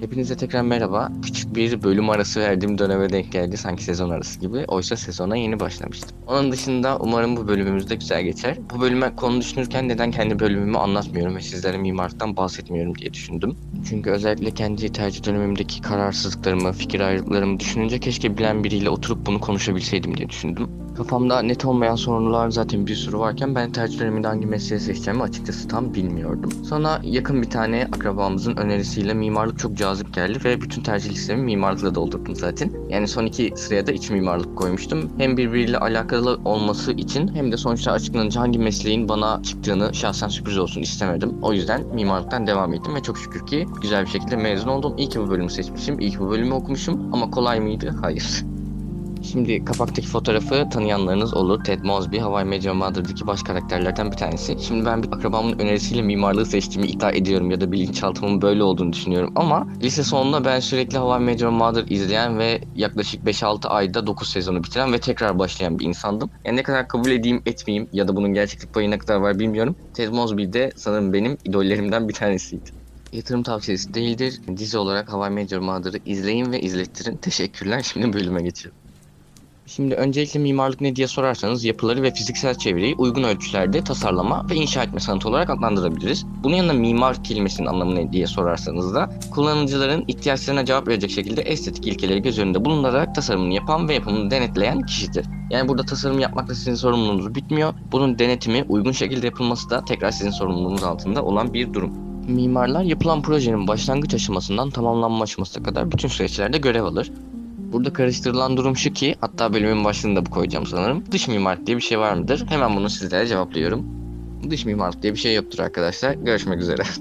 Hepinize tekrar merhaba. Küçük bir bölüm arası verdiğim döneme denk geldi sanki sezon arası gibi. Oysa sezona yeni başlamıştım. Onun dışında umarım bu bölümümüz de güzel geçer. Bu bölüme konu düşünürken neden kendi bölümümü anlatmıyorum ve sizlere mimarlıktan bahsetmiyorum diye düşündüm. Çünkü özellikle kendi tercih dönemimdeki kararsızlıklarımı, fikir ayrılıklarımı düşününce keşke bilen biriyle oturup bunu konuşabilseydim diye düşündüm. Kafamda net olmayan sorunlar zaten bir sürü varken ben tercih döneminde hangi mesleği seçeceğimi açıkçası tam bilmiyordum. Sonra yakın bir tane akrabamızın önerisiyle mimarlık çok cazip geldi ve bütün tercih listemi mimarlıkla doldurdum zaten. Yani son iki sıraya da iç mimarlık koymuştum. Hem birbiriyle alakalı olması için hem de sonuçta açıklanınca hangi mesleğin bana çıktığını şahsen sürpriz olsun istemedim. O yüzden mimarlıktan devam ettim ve çok şükür ki güzel bir şekilde mezun oldum. İyi ki bu bölümü seçmişim, iyi ki bu bölümü okumuşum ama kolay mıydı? Hayır. Şimdi kapaktaki fotoğrafı tanıyanlarınız olur. Ted Mosby, Hawaii Meteor Mother'daki baş karakterlerden bir tanesi. Şimdi ben bir akrabamın önerisiyle mimarlığı seçtiğimi iddia ediyorum ya da bilinçaltımın böyle olduğunu düşünüyorum. Ama lise sonunda ben sürekli Hawaii Meteor Mother izleyen ve yaklaşık 5-6 ayda 9 sezonu bitiren ve tekrar başlayan bir insandım. Yani ne kadar kabul edeyim etmeyeyim ya da bunun gerçeklik payı ne kadar var bilmiyorum. Ted Mosby de sanırım benim idollerimden bir tanesiydi. Yatırım tavsiyesi değildir. Dizi olarak Hawaii Meteor Mother'ı izleyin ve izlettirin. Teşekkürler. Şimdi bölüme geçiyorum. Şimdi öncelikle mimarlık ne diye sorarsanız yapıları ve fiziksel çevreyi uygun ölçülerde tasarlama ve inşa etme sanatı olarak adlandırabiliriz. Bunun yanında mimar kelimesinin anlamı ne diye sorarsanız da kullanıcıların ihtiyaçlarına cevap verecek şekilde estetik ilkeleri göz önünde bulundurarak tasarımını yapan ve yapımını denetleyen kişidir. Yani burada tasarım yapmakla sizin sorumluluğunuz bitmiyor. Bunun denetimi uygun şekilde yapılması da tekrar sizin sorumluluğunuz altında olan bir durum. Mimarlar yapılan projenin başlangıç aşamasından tamamlanma aşamasına kadar bütün süreçlerde görev alır. Burada karıştırılan durum şu ki, hatta bölümün başlığında bu koyacağım sanırım. Dış mimarlık diye bir şey var mıdır? Hemen bunu sizlere cevaplıyorum. Dış mimarlık diye bir şey yoktur arkadaşlar. Görüşmek üzere.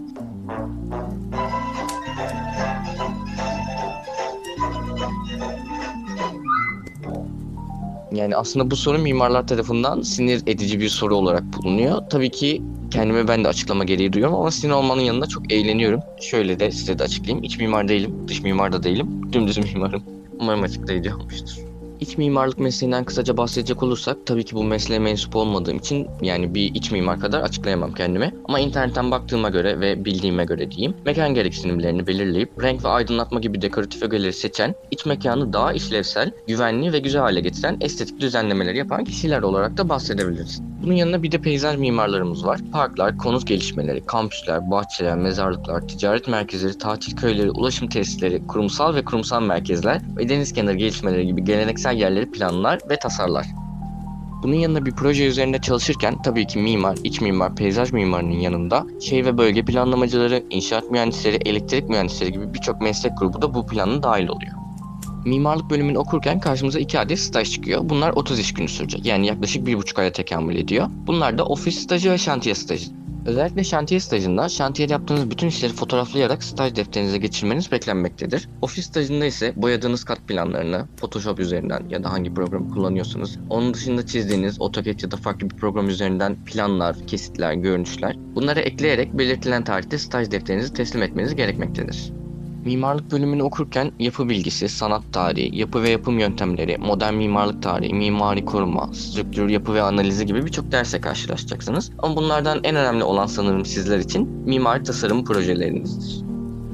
Yani aslında bu soru mimarlar tarafından sinir edici bir soru olarak bulunuyor. Tabii ki kendime ben de açıklama gereği duyuyorum ama sinir olmanın yanında çok eğleniyorum. Şöyle de size de açıklayayım. İç mimar değilim, dış mimar da değilim. Dümdüz mimarım. Umarım açıklayıcı olmuştur. İç mimarlık mesleğinden kısaca bahsedecek olursak tabii ki bu mesleğe mensup olmadığım için yani bir iç mimar kadar açıklayamam kendime. Ama internetten baktığıma göre ve bildiğime göre diyeyim mekan gereksinimlerini belirleyip renk ve aydınlatma gibi dekoratif ögeleri seçen, iç mekanı daha işlevsel, güvenli ve güzel hale getiren estetik düzenlemeleri yapan kişiler olarak da bahsedebiliriz. Bunun yanında bir de peyzaj mimarlarımız var. Parklar, konut gelişmeleri, kampüsler, bahçeler, mezarlıklar, ticaret merkezleri, tatil köyleri, ulaşım tesisleri, kurumsal ve kurumsal merkezler ve deniz kenarı gelişmeleri gibi geleneksel yerleri planlar ve tasarlar. Bunun yanında bir proje üzerinde çalışırken tabii ki mimar, iç mimar, peyzaj mimarının yanında şehir ve bölge planlamacıları, inşaat mühendisleri, elektrik mühendisleri gibi birçok meslek grubu da bu planın dahil oluyor. Mimarlık bölümünü okurken karşımıza iki adet staj çıkıyor. Bunlar 30 iş günü sürecek. Yani yaklaşık bir buçuk aya tekamül ediyor. Bunlar da ofis stajı ve şantiye stajı. Özellikle şantiye stajında şantiyede yaptığınız bütün işleri fotoğraflayarak staj defterinize geçirmeniz beklenmektedir. Ofis stajında ise boyadığınız kat planlarını Photoshop üzerinden ya da hangi programı kullanıyorsanız onun dışında çizdiğiniz AutoCAD ya da farklı bir program üzerinden planlar, kesitler, görünüşler bunları ekleyerek belirtilen tarihte staj defterinizi teslim etmeniz gerekmektedir. Mimarlık bölümünü okurken yapı bilgisi, sanat tarihi, yapı ve yapım yöntemleri, modern mimarlık tarihi, mimari koruma, strüktür, yapı ve analizi gibi birçok derse karşılaşacaksınız. Ama bunlardan en önemli olan sanırım sizler için mimari tasarım projelerinizdir.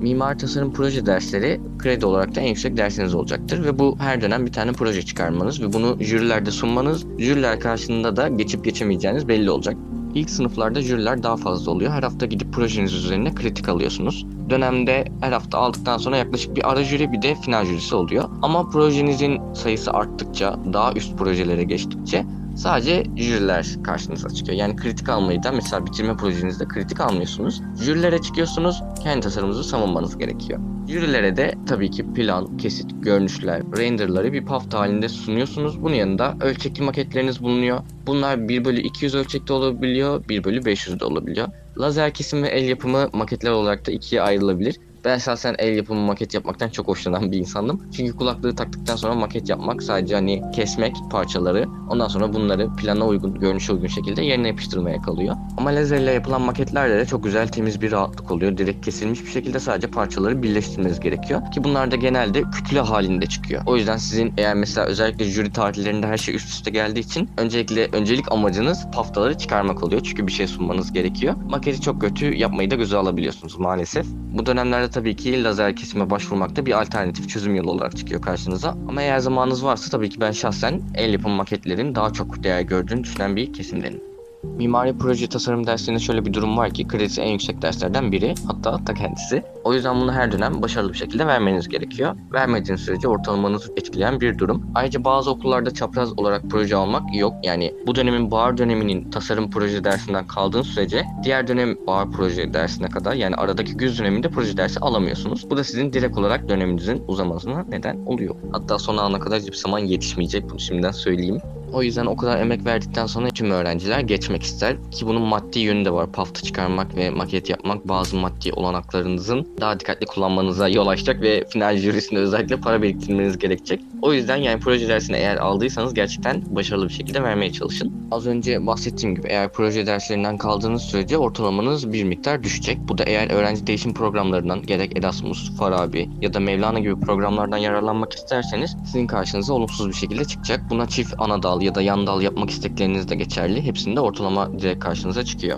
Mimari tasarım proje dersleri kredi olarak da en yüksek dersiniz olacaktır ve bu her dönem bir tane proje çıkarmanız ve bunu jürilerde sunmanız, jüriler karşısında da geçip geçemeyeceğiniz belli olacak. İlk sınıflarda jüriler daha fazla oluyor. Her hafta gidip projeniz üzerine kritik alıyorsunuz. Dönemde her hafta aldıktan sonra yaklaşık bir ara jüri bir de final jürisi oluyor. Ama projenizin sayısı arttıkça, daha üst projelere geçtikçe sadece jüriler karşınıza çıkıyor. Yani kritik almayı da mesela bitirme projenizde kritik almıyorsunuz. Jürilere çıkıyorsunuz, kendi tasarımınızı savunmanız gerekiyor. Jürilere de tabii ki plan, kesit, görünüşler, renderları bir paft halinde sunuyorsunuz. Bunun yanında ölçekli maketleriniz bulunuyor. Bunlar 1 bölü 200 ölçekte olabiliyor, 1 bölü 500 de olabiliyor. Lazer kesim ve el yapımı maketler olarak da ikiye ayrılabilir. Ben şahsen el yapımı maket yapmaktan çok hoşlanan bir insandım. Çünkü kulaklığı taktıktan sonra maket yapmak sadece hani kesmek parçaları ondan sonra bunları plana uygun, görünüşe uygun şekilde yerine yapıştırmaya kalıyor. Ama lazerle yapılan maketlerde de çok güzel temiz bir rahatlık oluyor. Direkt kesilmiş bir şekilde sadece parçaları birleştirmeniz gerekiyor. Ki bunlar da genelde kütle halinde çıkıyor. O yüzden sizin eğer mesela özellikle jüri tarihlerinde her şey üst üste geldiği için öncelikle öncelik amacınız paftaları çıkarmak oluyor. Çünkü bir şey sunmanız gerekiyor. Maketi çok kötü yapmayı da göze alabiliyorsunuz maalesef. Bu dönemlerde tabii ki lazer kesime başvurmak da bir alternatif çözüm yolu olarak çıkıyor karşınıza. Ama eğer zamanınız varsa tabii ki ben şahsen el yapımı maketlerin daha çok değer gördüğünü düşünen bir kesimdenim. Mimari proje tasarım derslerinde şöyle bir durum var ki kredisi en yüksek derslerden biri hatta ta kendisi. O yüzden bunu her dönem başarılı bir şekilde vermeniz gerekiyor. Vermediğiniz sürece ortalamanızı etkileyen bir durum. Ayrıca bazı okullarda çapraz olarak proje almak yok. Yani bu dönemin bahar döneminin tasarım proje dersinden kaldığın sürece diğer dönem bahar proje dersine kadar yani aradaki güz döneminde proje dersi alamıyorsunuz. Bu da sizin direkt olarak döneminizin uzamasına neden oluyor. Hatta son ana kadar hiçbir zaman yetişmeyecek bunu şimdiden söyleyeyim. O yüzden o kadar emek verdikten sonra tüm öğrenciler geçmek ister ki bunun maddi yönü de var. Pafta çıkarmak ve maket yapmak bazı maddi olanaklarınızın daha dikkatli kullanmanıza yol açacak ve final jürisinde özellikle para biriktirmeniz gerekecek. O yüzden yani proje dersini eğer aldıysanız gerçekten başarılı bir şekilde vermeye çalışın. Az önce bahsettiğim gibi eğer proje derslerinden kaldığınız sürece ortalamanız bir miktar düşecek. Bu da eğer öğrenci değişim programlarından gerek Erasmus, Farabi ya da Mevlana gibi programlardan yararlanmak isterseniz sizin karşınıza olumsuz bir şekilde çıkacak. Buna çift ana dal ya da yan dal yapmak istekleriniz de geçerli. Hepsinde ortalama direkt karşınıza çıkıyor.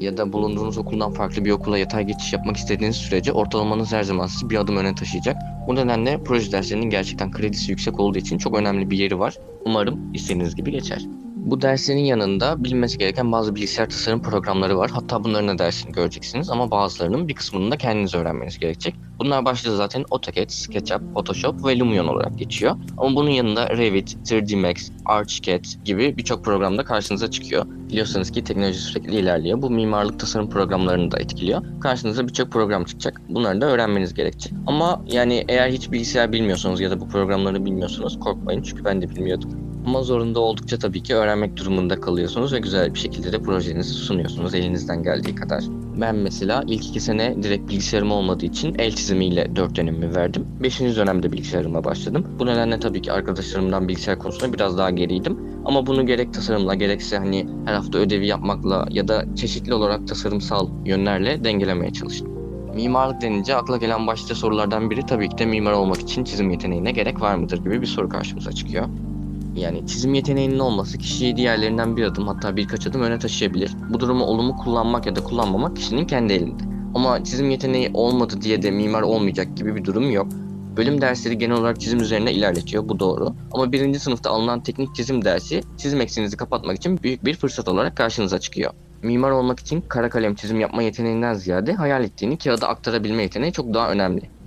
Ya da bulunduğunuz okuldan farklı bir okula yatay geçiş yapmak istediğiniz sürece ortalamanız her zaman sizi bir adım öne taşıyacak. Bu nedenle proje derslerinin gerçekten kredisi yüksek olduğu için çok önemli bir yeri var. Umarım istediğiniz gibi geçer. Bu derslerin yanında bilinmesi gereken bazı bilgisayar tasarım programları var. Hatta bunların da dersini göreceksiniz ama bazılarının bir kısmını da kendiniz öğrenmeniz gerekecek. Bunlar başta zaten AutoCAD, SketchUp, Photoshop ve Lumion olarak geçiyor. Ama bunun yanında Revit, 3D Max, Archicad gibi birçok programda karşınıza çıkıyor. Biliyorsunuz ki teknoloji sürekli ilerliyor. Bu mimarlık tasarım programlarını da etkiliyor. Karşınıza birçok program çıkacak. Bunları da öğrenmeniz gerekecek. Ama yani eğer hiç bilgisayar bilmiyorsanız ya da bu programları bilmiyorsanız korkmayın çünkü ben de bilmiyordum. Ama zorunda oldukça tabii ki öğrenmek durumunda kalıyorsunuz ve güzel bir şekilde de projenizi sunuyorsunuz elinizden geldiği kadar. Ben mesela ilk iki sene direkt bilgisayarım olmadığı için el çizimiyle dört dönemimi verdim. Beşinci dönemde bilgisayarıma başladım. Bu nedenle tabii ki arkadaşlarımdan bilgisayar konusunda biraz daha geriydim. Ama bunu gerek tasarımla gerekse hani her hafta ödevi yapmakla ya da çeşitli olarak tasarımsal yönlerle dengelemeye çalıştım. Mimarlık denince akla gelen başta sorulardan biri tabii ki de mimar olmak için çizim yeteneğine gerek var mıdır gibi bir soru karşımıza çıkıyor. Yani çizim yeteneğinin olması kişiyi diğerlerinden bir adım hatta birkaç adım öne taşıyabilir. Bu durumu olumlu kullanmak ya da kullanmamak kişinin kendi elinde. Ama çizim yeteneği olmadı diye de mimar olmayacak gibi bir durum yok. Bölüm dersleri genel olarak çizim üzerine ilerletiyor bu doğru. Ama birinci sınıfta alınan teknik çizim dersi çizim eksiğinizi kapatmak için büyük bir fırsat olarak karşınıza çıkıyor. Mimar olmak için kara kalem çizim yapma yeteneğinden ziyade hayal ettiğini kağıda aktarabilme yeteneği çok daha önemli.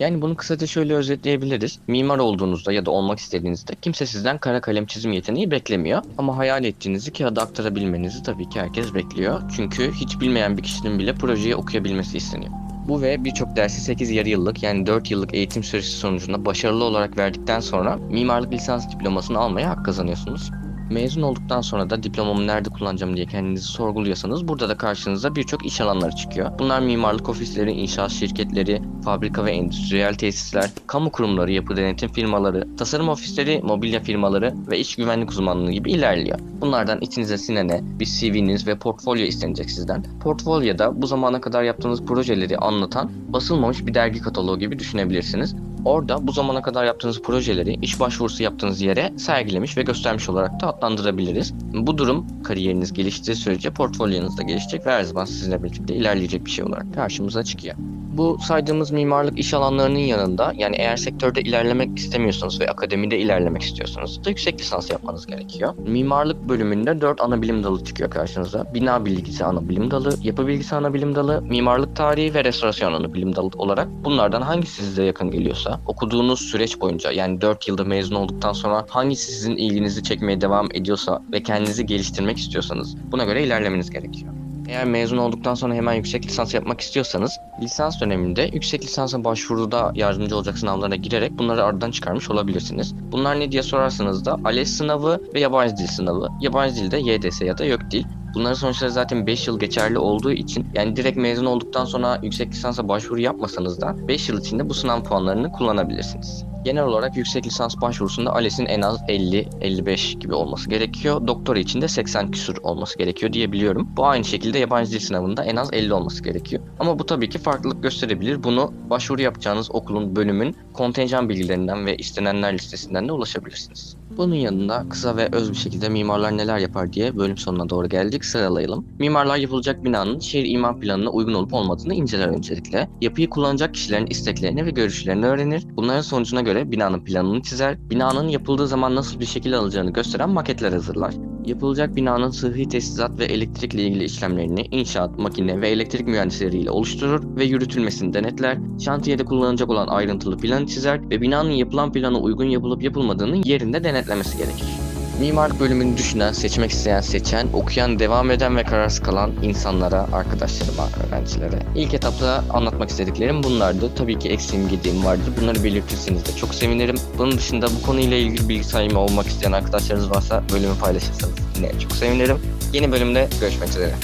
Yani bunu kısaca şöyle özetleyebiliriz. Mimar olduğunuzda ya da olmak istediğinizde kimse sizden kara kalem çizim yeteneği beklemiyor. Ama hayal ettiğinizi kağıda aktarabilmenizi tabii ki herkes bekliyor. Çünkü hiç bilmeyen bir kişinin bile projeyi okuyabilmesi isteniyor. Bu ve birçok dersi 8 yarı yıllık yani 4 yıllık eğitim süresi sonucunda başarılı olarak verdikten sonra mimarlık lisans diplomasını almaya hak kazanıyorsunuz. Mezun olduktan sonra da diplomamı nerede kullanacağım diye kendinizi sorguluyorsanız burada da karşınıza birçok iş alanları çıkıyor. Bunlar mimarlık ofisleri, inşaat şirketleri, fabrika ve endüstriyel tesisler, kamu kurumları, yapı denetim firmaları, tasarım ofisleri, mobilya firmaları ve iş güvenlik uzmanlığı gibi ilerliyor. Bunlardan içinize sinene bir CV'niz ve portfolyo istenecek sizden. Portfolyoda bu zamana kadar yaptığınız projeleri anlatan basılmamış bir dergi kataloğu gibi düşünebilirsiniz. Orada bu zamana kadar yaptığınız projeleri iş başvurusu yaptığınız yere sergilemiş ve göstermiş olarak da adlandırabiliriz. Bu durum kariyeriniz geliştiği sürece portfolyonuz da gelişecek ve her zaman sizinle birlikte ilerleyecek bir şey olarak karşımıza çıkıyor. Bu saydığımız mimarlık iş alanlarının yanında yani eğer sektörde ilerlemek istemiyorsanız ve akademide ilerlemek istiyorsanız da yüksek lisans yapmanız gerekiyor. Mimarlık bölümünde 4 ana bilim dalı çıkıyor karşınıza. Bina bilgisi ana bilim dalı, yapı bilgisi ana bilim dalı, mimarlık tarihi ve restorasyon ana bilim dalı olarak bunlardan hangisi size yakın geliyorsa okuduğunuz süreç boyunca yani 4 yılda mezun olduktan sonra hangisi sizin ilginizi çekmeye devam ediyorsa ve kendinizi geliştirmek istiyorsanız buna göre ilerlemeniz gerekiyor. Eğer mezun olduktan sonra hemen yüksek lisans yapmak istiyorsanız lisans döneminde yüksek lisansa başvuruda yardımcı olacak sınavlara girerek bunları aradan çıkarmış olabilirsiniz. Bunlar ne diye sorarsanız da ALES sınavı ve yabancı dil sınavı. Yabancı dilde YDS ya da YÖK dil. Bunların sonuçları zaten 5 yıl geçerli olduğu için yani direkt mezun olduktan sonra yüksek lisansa başvuru yapmasanız da 5 yıl içinde bu sınav puanlarını kullanabilirsiniz. Genel olarak yüksek lisans başvurusunda ALES'in en az 50-55 gibi olması gerekiyor. Doktora için de 80 küsur olması gerekiyor diyebiliyorum. Bu aynı şekilde yabancı dil sınavında en az 50 olması gerekiyor. Ama bu tabii ki farklılık gösterebilir. Bunu başvuru yapacağınız okulun, bölümün kontenjan bilgilerinden ve istenenler listesinden de ulaşabilirsiniz. Bunun yanında kısa ve öz bir şekilde mimarlar neler yapar diye bölüm sonuna doğru geldik. Sıralayalım. Mimarlar yapılacak binanın şehir imar planına uygun olup olmadığını inceler öncelikle. Yapıyı kullanacak kişilerin isteklerini ve görüşlerini öğrenir. Bunların sonucuna göre binanın planını çizer. Binanın yapıldığı zaman nasıl bir şekil alacağını gösteren maketler hazırlar. Yapılacak binanın sıhhi tesisat ve elektrikle ilgili işlemlerini inşaat, makine ve elektrik mühendisleriyle oluşturur ve yürütülmesini denetler. Şantiyede kullanılacak olan ayrıntılı planı çizer ve binanın yapılan plana uygun yapılıp yapılmadığını yerinde denetlemesi gerekir. Mimarlık bölümünü düşünen, seçmek isteyen seçen, okuyan, devam eden ve kararsız kalan insanlara, arkadaşlarıma, öğrencilere. İlk etapta anlatmak istediklerim bunlardı. Tabii ki eksiğim gediğim vardır. Bunları belirtirseniz de çok sevinirim. Bunun dışında bu konuyla ilgili bilgi sahibi olmak isteyen arkadaşlarınız varsa bölümü paylaşırsanız yine çok sevinirim. Yeni bölümde görüşmek üzere.